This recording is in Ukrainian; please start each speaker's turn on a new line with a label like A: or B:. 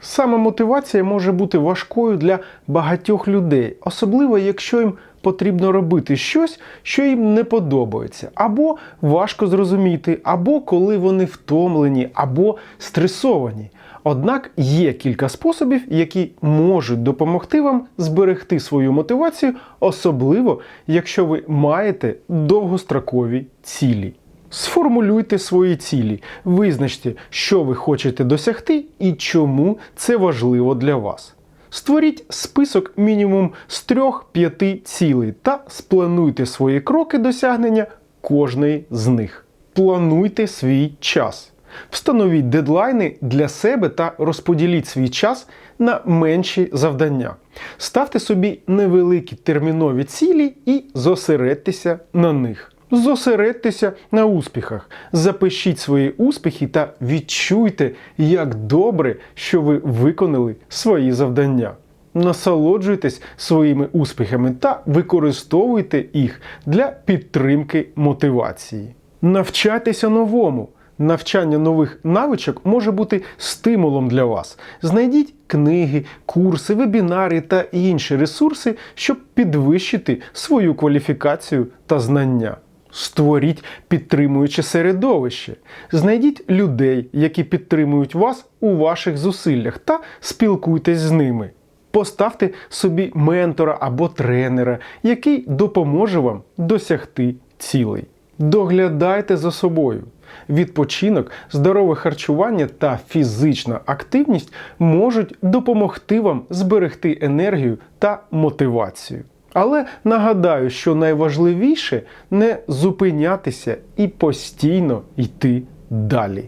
A: Самомотивація може бути важкою для багатьох людей, особливо якщо їм потрібно робити щось, що їм не подобається, або важко зрозуміти, або коли вони втомлені, або стресовані. Однак є кілька способів, які можуть допомогти вам зберегти свою мотивацію, особливо якщо ви маєте довгострокові цілі. Сформулюйте свої цілі, визначте, що ви хочете досягти і чому це важливо для вас. Створіть список мінімум з 3-5 цілей та сплануйте свої кроки досягнення кожної з них. Плануйте свій час. Встановіть дедлайни для себе та розподіліть свій час на менші завдання. Ставте собі невеликі термінові цілі і зосередьтеся на них. Зосередьтеся на успіхах, запишіть свої успіхи та відчуйте, як добре, що ви виконали свої завдання. Насолоджуйтесь своїми успіхами та використовуйте їх для підтримки мотивації. Навчайтеся новому. Навчання нових навичок може бути стимулом для вас. Знайдіть книги, курси, вебінари та інші ресурси, щоб підвищити свою кваліфікацію та знання. Створіть підтримуюче середовище. Знайдіть людей, які підтримують вас у ваших зусиллях, та спілкуйтесь з ними. Поставте собі ментора або тренера, який допоможе вам досягти цілей. Доглядайте за собою. Відпочинок, здорове харчування та фізична активність можуть допомогти вам зберегти енергію та мотивацію. Але нагадаю, що найважливіше не зупинятися і постійно йти далі.